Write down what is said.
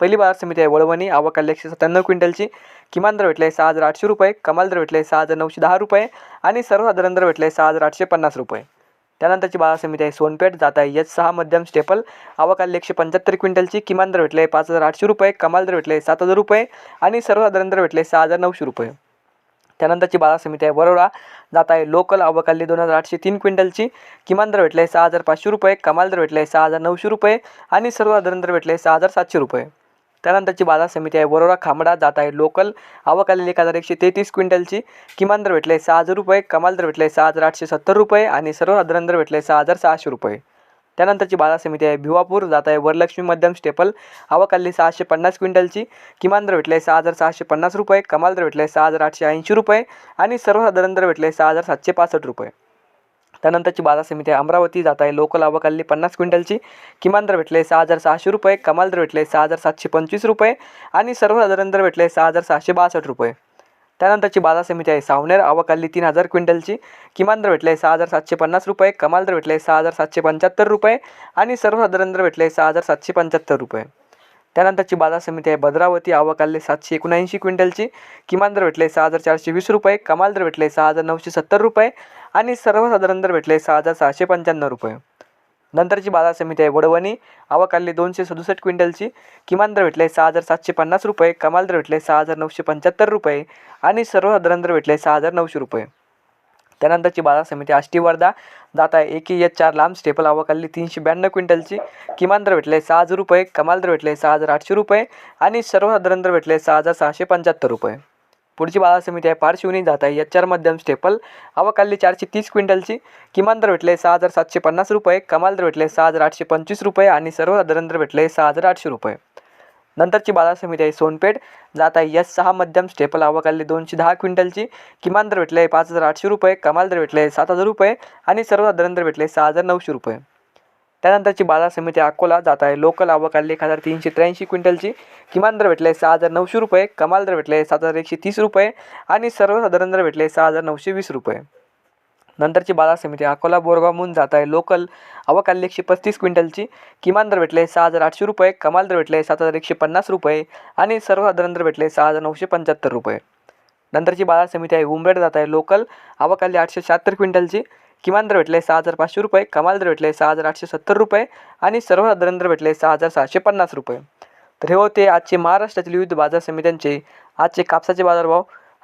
पहिली बाजार समिती आहे वळवणी आवक आली एकशे सत्त्याण्णव क्विंटलची. किमान दर भेटले सहा हजार आठशे रुपये कमाल दर भेटले सहा हजार नऊशे दहा रुपये आणि सर्वसाधारण दर भेटले सहा हजार आठशे पन्नास रुपये. त्यानंतरची बाजार समिती आहे सोनपेठ जात आहे एच सहा मध्यम स्टेपल. आवक आली एकशे पंच्याहत्तर क्विंटलची. किमान दर भेटले पाच हजार आठशे रुपये कमाल दर भेटले सात हजार रुपये आणि सर्वसाधारण दर भेटले सहा हजार नऊशे रुपये. त्यानंतरची बाजार समिती आहे वरोडा जात आहे लोकल. आवकाली दोन हजार आठशे तीन क्विंटलची. किमान दर भेटले सहा हजार पाचशे रुपये कमाल दर भेटले सहा हजार नऊशे रुपये आणि सर्वसाधारण दर भेटले सहा हजार सातशे रुपये. त्यानंतरची बाजार समिती आहे. वरोरा खामडा जात आहे. लोकल आवक आलेली एक हजार एकशे तेहतीस क्विंटलची. किमान दर भेटले सहा हजार रुपये. कमाल दर भेटले सहा हजार आठशे सत्तर रुपये. आणि सर्वसाधारण दर भेटले सहा हजार सहाशे रुपये. त्यानंतरची बाजार समिती आहे. भिवापूर जात आहे. वरलक्ष्मी मध्यम स्टेपल. आवक आलेली सहाशे पन्नास क्विंटलची. किमान दर भेटले सहा हजार सहाशे पन्नास रुपये. कमाल दर भेटले सहा हजार आठशे ऐंशी रुपये. आणि सर्वसाधारण दर भेटले सहा हजार सातशे पासष्ट रुपये. त्यानंतरची बाजार समिती आहे अमरावती जात आहे. लोकल अवकाली पन्नास क्विंटलची किमान दर भेटले सहा हजार सहाशे रुपये कमाल दर भेटले सहा हजार सातशे पंचवीस रुपये आणि सर्वसाधारण दर भेटले सहा हजार सहाशे बासष्ट रुपये. त्यानंतरची बाजार समिती आहे. सावनेर अवकाली तीन हजार क्विंटलची किमान दर भेटले सहा हजार सातशे पन्नास रुपये कमाल दर भेटले सहा हजार सातशे पंच्याहत्तर रुपये आणि सर्वसाधारण दर भेटले सहा हजार सातशे पंच्याहत्तर रुपये. त्यानंतरची बाजार समिती आहे. भद्रावती आवक सातशे एकोणऐंशी क्विंटलची. किमान दर भेटले सहा हजार चारशे वीस रुपये. कमाल दर भेटले सहा हजार नऊशे सत्तर रुपये. आणि सर्वसाधारण दर भेटले सहा हजार सहाशे पंच्याण्णव रुपये. नंतरची बाजार समिती आहे वडवणी. आवक दोनशे सदुसष्ट क्विंटलची. किमान दर भेटले सहा हजार सातशे पन्नास रुपये. कमाल दर भेटले सहा हजार नऊशे पंच्याहत्तर रुपये. आणि सर्वसाधारण दर भेटले सहा हजार नऊशे रुपये. त्यानंतरची बाजार समिती आष्टी वर्धा जात आहे एकी एच चार लांब स्टेपल आवक तीनशे ब्याण्णव क्विंटलची. किमान दर भेटले सहा हजार रुपये कमाल दर भेटले सहा हजार आठशे रुपये आणि सर्वसाधारण दर भेटले सहा हजार सहाशे पंच्याहत्तर रुपये. पुढची बाजार समिती आहे पारशिवनी जात आहे एच चार मध्यम स्टेपल आवक चारशे तीस क्विंटलची. किमान दर भेटले सहा हजार सातशे पन्नास रुपये कमाल दर भेटले सहा हजार आठशे पंचवीस रुपये आणि सर्वसाधारण दर भेटले सहा हजार आठशे रुपये. नंतरची बाजार समिती आहे सोनपेठ. जात आहे यस सहा मध्यम स्टेपल आवक आलेली दोनशे दहा क्विंटलची. किमान दर भेटले पाच हजार आठशे रुपये कमाल दर भेटले सात हजार रुपये आणि सर्वसाधारण दर भेटले सहा हजार नऊशे रुपये. त्यानंतरची बाजार समिती अकोला जात आहे. लोकल आवक आली एक हजार तीनशे त्र्याऐंशी क्विंटलची. किमान दर भेटले सहा हजार नऊशे रुपये कमाल दर भेटले सात हजार एकशे तीस रुपये आणि सर्वसाधारण दर भेटले सहा हजार नऊशे वीस रुपये. नंतरची बाजार समिती अकोला बोरगाव म्हणून जात आहे. लोकल अवकाली एकशे पस्तीस क्विंटलची. किमान दर भेटले सहा हजार आठशे रुपये. कमाल दर भेटले सात हजार एकशे पन्नास रुपये. आणि सर्वसाधारण दर भेटले सहा हजार नऊशे पंच्याहत्तर रुपये. नंतरची बाजार समिती आहे उमरेड जात आहे. लोकल अवकाली आठशे शहात्तर क्विंटलची. किमान दर भेटले सहा हजार पाचशे रुपये. कमाल दर भेटले सहा हजार आठशे सत्तर रुपये. आणि सर्वसाधारण दर भेटले सहा हजार सहाशे पन्नास रुपये. तर हे होते आजचे महाराष्ट्रातील विविध बाजार समित्यांचे आजचे कापसाचे बाजारभाव.